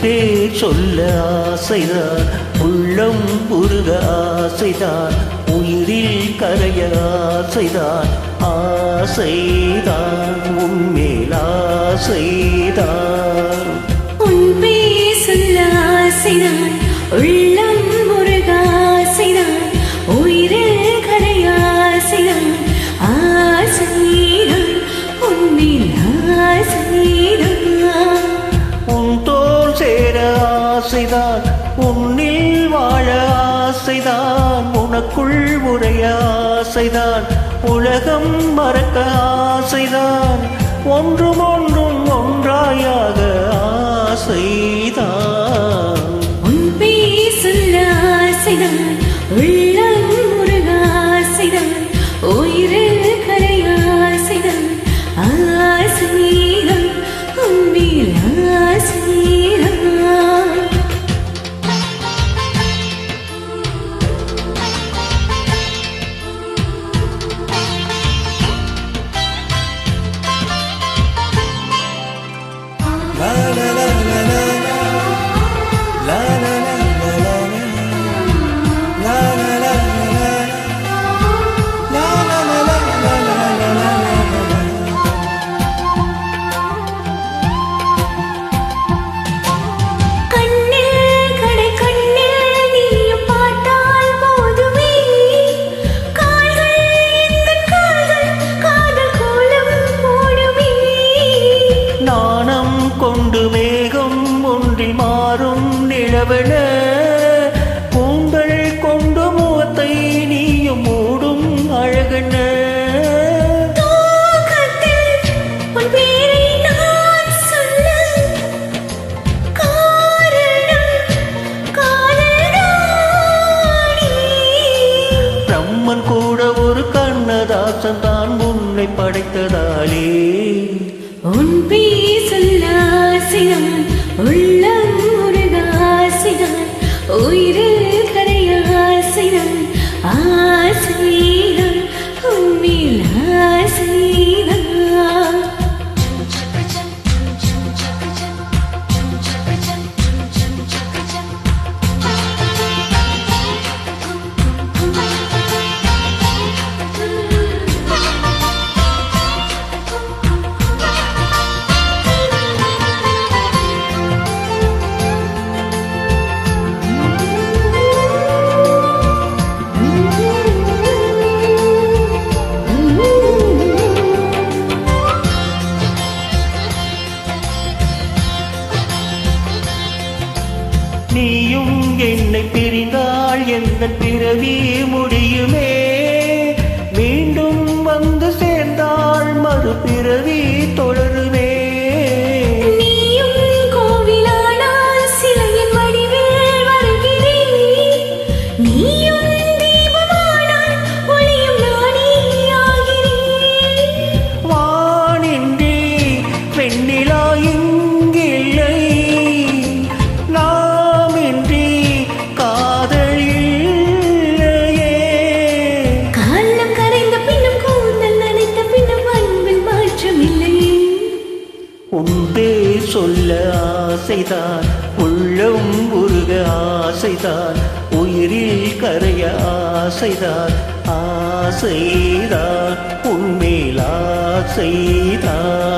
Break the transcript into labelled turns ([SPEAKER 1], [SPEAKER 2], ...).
[SPEAKER 1] பேர் சொல்ல ஆசைதான். உள்ளம் உருக ஆசைதான். உயிரில் கரைய ஆசைதான். ஆசைதான் உன்மேல் ஆசைதான்.
[SPEAKER 2] ஆசைதான்
[SPEAKER 1] உன்னில் வாழ ஆசைதான் உனக்குள் உரைய ஆசைதான் உலகம் மறக்க ஆசைதான் ஒன்றும் ஒன்றும் ஒன்றாயாக ஆசைதான்.
[SPEAKER 2] உன் பேர் சொல்ல ஆசைதான் உள்ளம் முருக ஆசைதான் உயிரில் கரை ஆசைதான் ஆசைதான் உன்மேல் ஆசைதான்
[SPEAKER 1] நிலவென கூந்தல் கொண்டு முகத்தை நீயும் மூடும் அழகென. கூட ஒரு கண்ணதாசன் தான் உன்னை படைத்ததாலே.
[SPEAKER 2] உன் பேர் சொல்ல ஆசைதான் உள்ளம் முருக ஆசைதான் உயிரில் கரைய ஆசைதான்
[SPEAKER 1] ஆ இந்த பிறவி முடியுமே. மீண்டும் வந்து சேர்ந்தால் மறுபிறவி தொடருமே சொல்ல ஆசைதான். உள்ளம் உருக ஆசைதான். உயிரில் கரைய ஆசைதான். ஆசைதான். உன்மேல் ஆசைதான்.